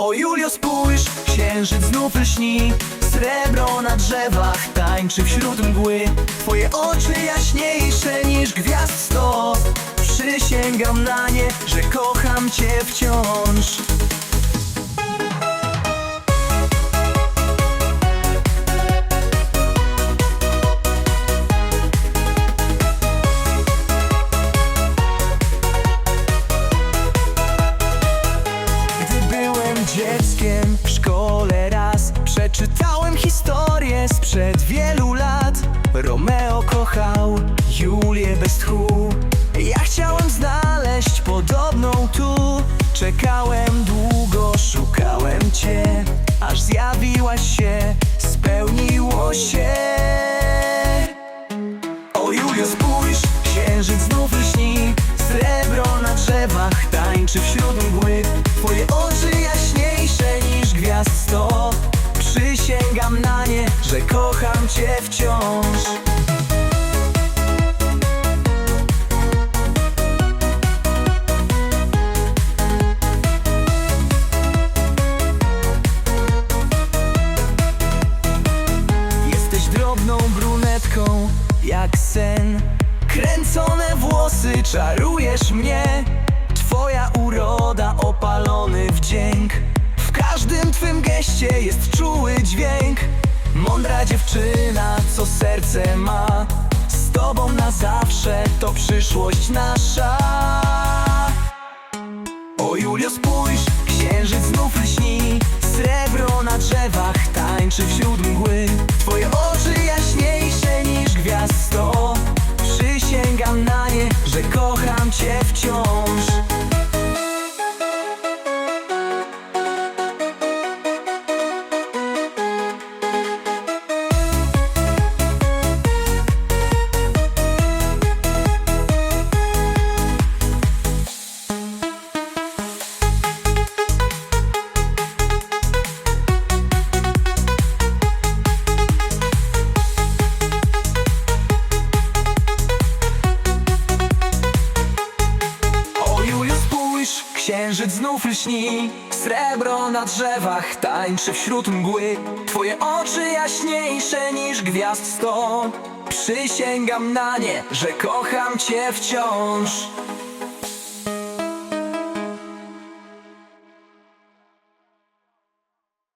O Julio spójrz, księżyc znów lśni. Srebro na drzewach tańczy wśród mgły. Twoje oczy jaśniejsze niż gwiazd sto Przysięgam na nie, że kocham cię wciąż w szkole raz. Przeczytałem historię sprzed wielu lat. Romeo kochał Julię bez tchu. Ja chciałem znaleźć podobną tu. Czekałem długo, szukałem cię. Aż zjawiłaś się, spełniło się. O Julio spójrz, księżyc znów lśni. Srebro na drzewach że kocham cię wciąż. Jesteś drobną brunetką, jak sen. Kręcone włosy, czarujesz mnie. Twoja uroda, opalony wdzięk W każdym twym geście jest czuły Mądra dziewczyna, co serce ma. Z tobą na zawsze, to przyszłość nasza. O Julio spójrz, księżyc znów lśni. Srebro na drzewach tańczy wśród mgły. Twoje oczy jaśniejsze niż gwiazd sto Przysięgam na nie, że kocham cię wciąż księżyc znów lśni Srebro na drzewach tańczy wśród mgły. Twoje oczy jaśniejsze niż gwiazd sto. Przysięgam na nie, że kocham cię wciąż